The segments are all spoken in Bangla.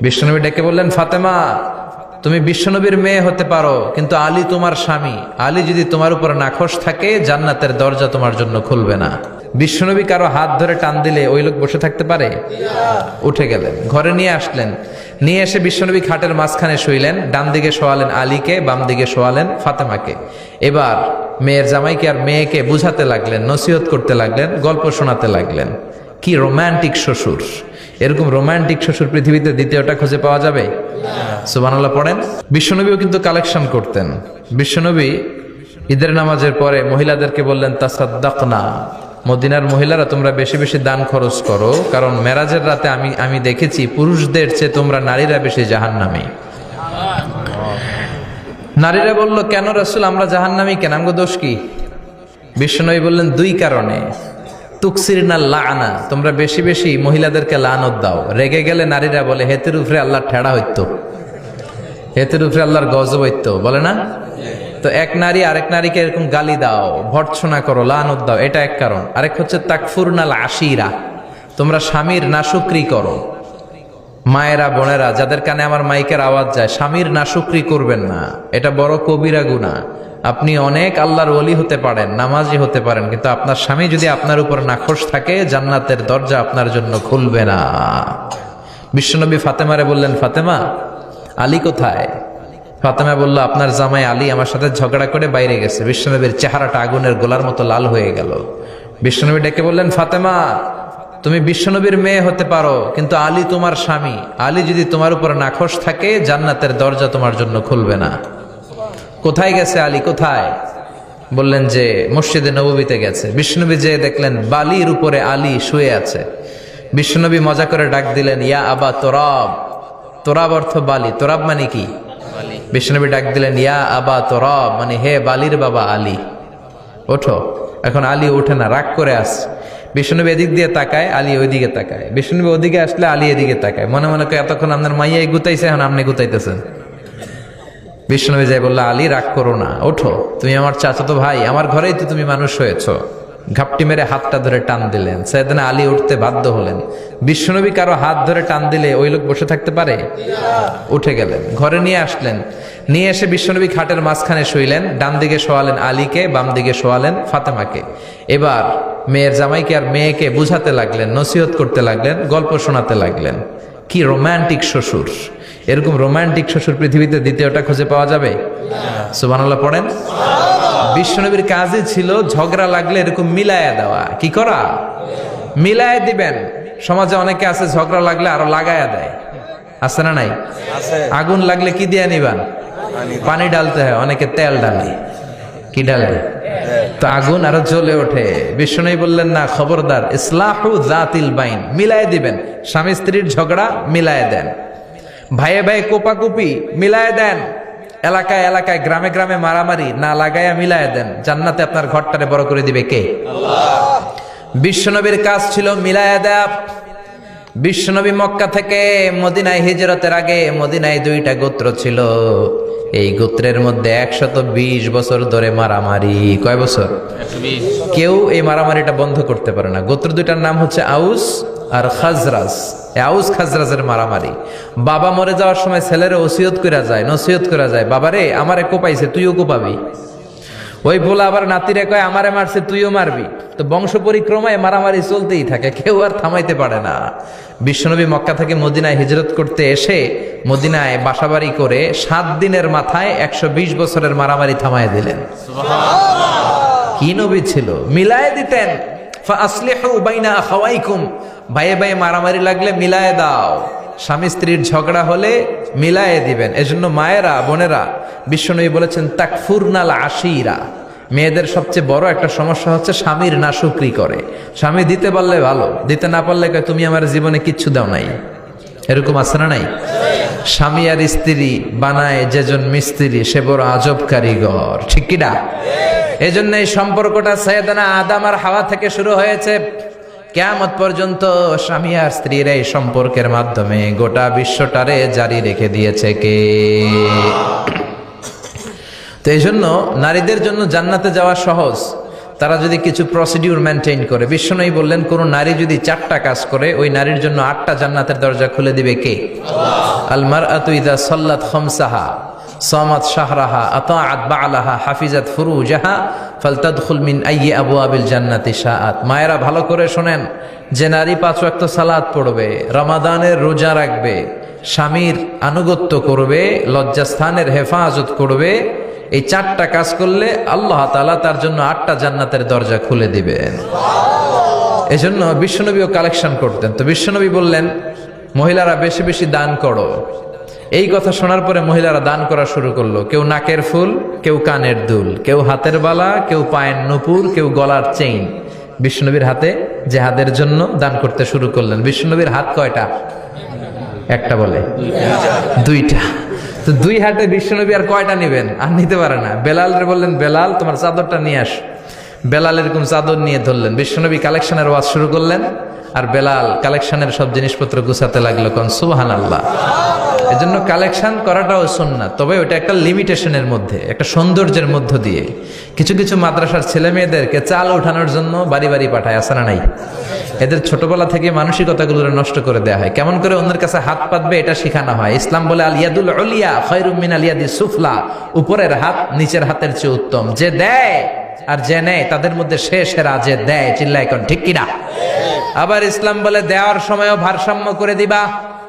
বিশ্বনবী ডেকে বললেন, ফাতেমা, তুমি বিশ্বনবীর মেয়ে হতে পারো, কিন্তু আলী তোমার স্বামী। আলী যদি তোমার উপর নাখোশ থাকে, জান্নাতের দরজা তোমার জন্য খুলবে না। বিশ্বনবী কারও হাত ধরে টান দিলে ওই লোক বসে থাকতে পারে? উঠে গেলেন, ঘরে নিয়ে আসলেন। নিয়ে এসে বিশ্বনবী খাটের মাঝখানে শুইলেন, ডান দিকে শোয়ালেন আলীকে, বাম দিকে শোয়ালেন ফাতেমাকে। এবার মেয়ের জামাইকে আর মেয়েকে বুঝাতে লাগলেন, নসিহত করতে লাগলেন, গল্প শোনাতে লাগলেন। কি রোমান্টিক শ্বশুর। এরকম রোমান্টিক শ্বশুর পৃথিবীতে দ্বিতীয়টা খুঁজে পাওয়া যাবে? সুবহানাল্লাহ, পড়েন। বিশ্বনবীও কিন্তু কালেকশন করতেন। বিশ্বনবী ঈদের নামাজের পরে মহিলাদেরকে বললেন, তাসাদ্দাকনা, মদিনার মহিলারা তোমরা বেশি বেশি দান খরচ করো, কারণ মেরাজের রাতে আমি আমি দেখেছি পুরুষদের চেয়ে তোমরা নারীরা বেশি জাহান্নামী। নারীরা বলল, কেন রাসূল, আমরা জাহান্নামী কেন? আমগো দোষ কি? বিশ্বনবী বললেন, দুই কারণে। তুকসির না লানা, তোমরা বেশি বেশি মহিলাদেরকে লানত দাও। রেগে গেলে নারীরা বলে, হেতের উপরে আল্লাহ ঠেড়া হইতো। হেতের উপরে আল্লাহর গজব হইতো। বলে না? তো এক নারী আরেক নারীকে এরকম গালি দাও, ভর্ৎসনা করো, লানত দাও, এটা এক কারণ। আরেক হচ্ছে তাকফুর তাকফুরনাল আশিরা তোমরা স্বামীর নাশুক্রি করো। মায়েরা, বোনেরা, যাদের কানে আমার মাইকের আওয়াজ যায়, স্বামীর নাশুক্রি করবেন না। এটা বড় কবিরা গুণা আপনি অনেক আল্লাহর ওলি হতে পারেন, নামাজি হতে পারেন, কিন্তু আপনার স্বামী যদি আপনার উপর নাখোশ থাকে, জান্নাতের দরজা আপনার জন্য খুলবে না। বিশ্বনবী ফাতেমারে বললেন, ফাতেমা, আলী কোথায়? ফাতেমা বলল, আপনার জামাই আলী আমার সাথে ঝগড়া করে বাইরে গেছে। বিশ্বনবীর চেহারাটা আগুনের গোলার মতো লাল হয়ে গেল। বিশ্বনবী ডেকে বললেন, ফাতেমা, তুমি বিশ্বনবীর মেয়ে হতে পারো, কিন্তু আলী তোমার স্বামী। আলী যদি তোমার উপর নাখোশ থাকে, জান্নাতের দরজা তোমার জন্য খুলবে না। কোথায় গেছে আলী? কোথায়? বললেন যে, মসজিদে নবীতে গেছে। বিষ্ণুবী যে দেখলেন, বালির উপরে আলী শুয়ে আছে। বিষ্ণুনবী মজা করে ডাক দিলেন, ইয়া আবা তোরাব। তোরাব অর্থ বালি। তোরাব মানে কি? বিষ্ণুনবী ডাক দিলেন, ইয়া আবা তোরাব মানে হে বালির বাবা আলী। ওঠো। এখন আলী ওঠে না, রাগ করে আস। বিষ্ণুনবী এদিক দিয়ে তাকায়, আলী ওইদিকে তাকায়। বিষ্ণুনবী ওদিকে আসলে আলী এদিকে তাকায়। মনে মনে করে এতক্ষণ আপনার মাইয়াই গুতাইছে, এখন আপনি গুতাইতেছেন। বিষ্ণুনবী যাই বলল, আলী, রাগ করো না, ওঠো। তুমি আমার চাচাতো ভাই, আমার ঘরেই তো তুমি মানুষ হয়েছ। ঘাপটি মেরে হাতটা ধরে টান দিলেন। সেদিন আলী উঠতে বাধ্য হলেন। বিষ্ণুনবী কারও হাত ধরে টান দিলে ওই লোক বসে থাকতে পারে? উঠে গেলেন, ঘরে নিয়ে আসলেন। নিয়ে এসে বিশ্বনবী খাটের মাঝখানে শুইলেন, ডান দিকে শোয়ালেন আলীকে, বাম দিকে শোয়ালেন ফাতেমাকে। এবার মেয়ের জামাইকে আর মেয়েকে বুঝাতে লাগলেন, নসিহত করতে লাগলেন, গল্প শোনাতে লাগলেন। কি রোমান্টিক শ্বশুর? এরকম রোমান্টিক শ্বশুর পৃথিবীতে দ্বিতীয়টা খুঁজে পাওয়া যাবে? সুবানাল্লাহ পড়েন? বিশ্বনবীর কাজই ছিল ঝগড়া লাগলে এরকম মিলায়া দেওয়া। কি করা? মিলায় দিবেন। সমাজে অনেকে আছে ঝগড়া লাগলে আরও লাগায়া দেয়। আছে না নাই? আগুন লাগলে কি দিয়ে নিবান? পানি ডালতে হয় অনেকে তেল ডালে কি ডালে তো আগুন আরও জ্বলে ওঠে। বিষ্ণু বললেন না খবরদার। ইসলাহু জাতিল বাইন মিলায় দিবেন। স্বামী স্ত্রীর ঝগড়া মিলায় দেন। ভাইয়ে ভাই কোপাকুপি মিলায় দেন। এলাকায় এলাকায় গ্রামে গ্রামে মারামারি না লাগায়া মিলায় দেন। জান্নাতে আপনার ঘরটারে বড় করে দিবে কে? বিশ্বনবীর কাজ ছিল মিলায়া দেয়া। বিশ্বনবী মক্কা থেকে মদিনায় হিজরতের আগে মদিনায় দুইটা গোত্র ছিল। এই গোত্রের মধ্যে একশত বিশ বছর ধরে মারামারি। কয় বছর? কেউ এই মারামারিটা বন্ধ করতে পারে না। গোত্র দুইটার নাম হচ্ছে আউস আর খাজরাজ। আউস খাজরাজের মারামারি। বাবা মরে যাওয়ার সময় ছেলের ওসিয়ত করা যায় নসিহত করা যায় বাবারে আমারে কোপাইছে তুইও কোপাবি? ওই বলে আবার নাতিরে কয় আমারে মারছে তুইও মারবি? তো বংশ পরিক্রমায় মারামারি চলতেই থাকে কেউ আর থামাইতে পারে না। বিশ্বনবী মক্কা থেকে মদিনায় হিজরত করতে এসে মদিনায় বাসাবাড়ি করে সাত দিনের মাথায় একশো বিশ বছরের মারামারি থামায় দিলেন। কি নবী ছিল? মিলায় দিতেন। ভাইয়ে ভাইয়ে মারামারি লাগলে মিলায় দাও। স্বামী স্ত্রীর ঝগড়া হলে মিলায়ে দিবেন। এজন্য মায়েরা বোনেরা বিশ্বনবী বলেছেন তাকফুরনাল আশিরা। মেয়েদের সবচেয়ে বড় একটা সমস্যা হচ্ছে স্বামীর নাশুকরি করে। স্বামী দিতে পারলে ভালো, দিতে না পারলে তুমি আমার জীবনে কিচ্ছু দাও নাই। এরকম আছে না নাই? স্বামী আর স্ত্রী বানায় যেজন মিস্ত্রি, সে বড় আজব কারিগর। ঠিক কিনা এই জন্য এই সম্পর্কটা সৈয়দনা আদাম আর হাওয়া থেকে শুরু হয়েছে। কেয়ামত পর্যন্ত স্বামী আর স্ত্রীর এই সম্পর্কের মাধ্যমে গোটা বিশ্বটারে জারি রেখে দিয়েছে কে? তো এই জন্য নারীদের জন্য জান্নাতে যাওয়া সহজ। তারা যদি কিছু প্রসিডিউর মেনটেন করে। বিশ্বনয়ী বললেন কোন নারী যদি চারটা কাজ করে ওই নারীর জন্য আটটা জান্নাতের দরজা খুলে দিবে কে? আলমার আতুইদা সল্লাত খমসাহা সামাত শাহরাহা আতাআত বালাহা হাফিজাত ফুরুজাহা ফালতাদখুল মিন আইয়ি আবওয়াবিল জান্নাতি শাআত। মায়েরা ভালো করে শোনেন যে নারী পাঁচ ওয়াক্ত সালাত পড়বে রমাদানের রোজা রাখবে স্বামীর আনুগত্য করবে লজ্জাস্থানের হেফাজত করবে এই চারটা কাজ করলে আল্লাহ তাআলা তার জন্য আটটা জান্নাতের দরজা খুলে দিবেন। এজন্য বিশ্বনবীও কালেকশন করতেন। তো বিশ্বনবী বললেন, মহিলারা বেশি বেশি দান করো। এই কথা শোনার পরে মহিলারা দান করা শুরু করল। কেউ নাকের ফুল, কেউ কানের দুল, কেউ হাতের বালা, কেউ পায়ের নুপুর, কেউ গলার চেইন। বিষ্ণুনবীর হাতে জেহাদের জন্য দান করতে শুরু করলেন। বিষ্ণুনবীর হাত কয়টা? একটা বলে। দুইটা। তো দুই হাতে বিশ্বনবী আর কয়টা নেবেন? আর নিতে পারে না। বেলাল রে বললেন, বেলাল, তোমার চাদরটা নিয়ে আস। বেলাল এরকম চাদর নিয়ে ধরলেন। বিশ্বনবী কালেকশনের ওয়াজ শুরু করলেন আর বেলাল কালেকশনের সব জিনিসপত্র গুছাতে লাগল। কন সুবাহান আল্লাহ এজন্য কালেকশন করাটাও সুন্নাত, তবে ওটা একটা লিমিটেশনের মধ্যে, একটা সৌন্দর্যের মধ্য দিয়ে। কিছু কিছু মাদ্রাসার ছেলে মেয়েদেরকে চাল ওঠানোর জন্য বাড়ি বাড়ি পাঠায় আসে না নাই? এদের ছোটবেলা থেকে মানসিকতাগুলো নষ্ট করে দেওয়া হয়। কেমন করে অন্যের কাছে হাত পাতবে এটা শেখানো হয়। ইসলাম বলে আলিয়াদুল অলিয়া খৈরুমিন আলিয়াদি সুফলা। উপরের হাত নিচের হাতের চেয়ে উত্তম। যে দেয় আর যে নেয়, তাদের মধ্যে সে সেরা, যে দেয় চিল্লা এখন ঠিক কিনা? আবার ইসলাম বলে, দেওয়ার সময়ও ভারসাম্য করে দিবা।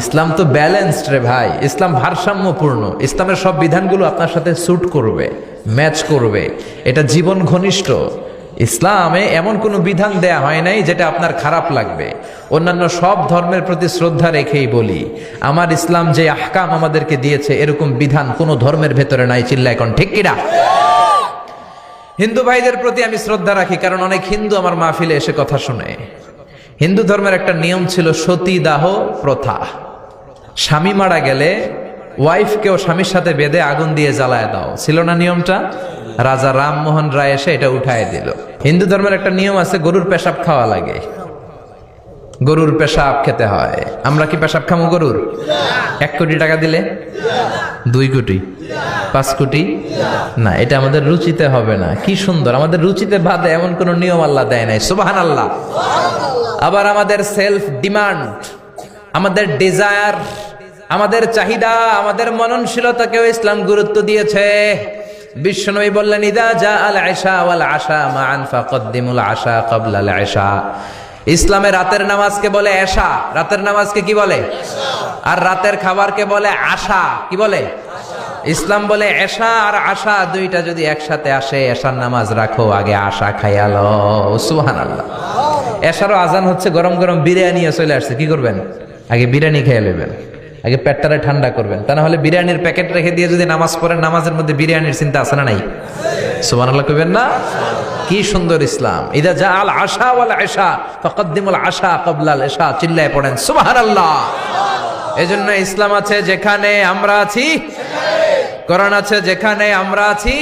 ইসলাম তো ব্যালেন্সড রে ভাই। ইসলাম ভারসাম্যপূর্ণ। ইসলামের সব বিধানগুলো আপনার সাথে স্যুট করবে ম্যাচ করবে। এটা জীবন ঘনিষ্ঠ। ইসলামে এমন কোনো বিধান দেয়া হয় নাই যেটা আপনার খারাপ লাগবে। অন্যান্য সব ধর্মের প্রতি শ্রদ্ধা রেখেই বলি, আমার ইসলাম যে আহকাম আমাদেরকে দিয়েছে, এরকম বিধান কোনো ধর্মের ভেতরে নাই চিল্লা এখন ঠিক কিনা? হিন্দু ভাইদের প্রতি আমি শ্রদ্ধা রাখি, কারণ অনেক হিন্দু আমার মাহফিলে এসে কথা শুনে। হিন্দু ধর্মের একটা নিয়ম ছিল সতীদাহ প্রথা। স্বামী মারা গেলে ওয়াইফকেও স্বামীর সাথে বেঁধে আগুন দিয়ে জ্বালায় দাও। ছিল না নিয়মটা? রাজা রামমোহন রায় এসে এটা উঠায় দিল। হিন্দু ধর্মের একটা নিয়ম আছে, গরুর পেশাব খাওয়া লাগে। গরুর পেশাব খেতে হয়। আমরা কি পেশাব খামো গরুর? এক কোটি টাকা দিলে? দুই কোটি। পাঁচ কোটি? না, এটা আমাদের রুচিতে হবে না। কি সুন্দর, আমাদের রুচিতে বাদে এমন কোন নিয়ম আল্লাহ দেয় নাই। সুবাহান আল্লাহ আবার আমাদের সেলফ ডিমান্ড আমাদের ডিজায়ার আমাদের চাহিদা, আমাদের মননশীলতাকেও ইসলাম গুরুত্ব দিয়েছে। বিশ্বনবী বললেন, ইদা জা আল আশা ওয়াল আশা মান ফাকদ্দিমুল আশা ক্বাবলা আল আশা ইসলামে রাতের নামাজকে বলে এশা রাতের নামাজকে কি বলে? আর রাতের খাবারকে বলে আশা, কি বলে? ইসলাম বলে এশা আর আশা দুইটা যদি একসাথে আসে এশার নামাজ রাখো, আগে আশা খাইয়ালো সুহান আল্লাহ এশারও আজান হচ্ছে গরম গরম বিরিয়ানি চলে আসছে, কি করবেন? আগে বিরিয়ানি খেয়ে নেবেন। আগে পেটটারে ঠান্ডা করবেন। তা না হলে বিরিয়ানির প্যাকেট রেখে দিয়ে যদি নামাজ পড়েন, নামাজের মধ্যে বিরিয়ানির চিন্তা আছে না নাই? সুবান আল্লাহ কবেন না? কি সুন্দর ইসলাম। ইদা যা আল আশা ওয়াল আশা ফাকাদ্দিমুল আশা ক্বাবলা আল ইশা চিল্লায় পড়েন, সুবহানাল্লাহ। এজন্য ইসলাম আছে যেখানে আমরা আছি, কোরআন আছে যেখানে আমরা আছি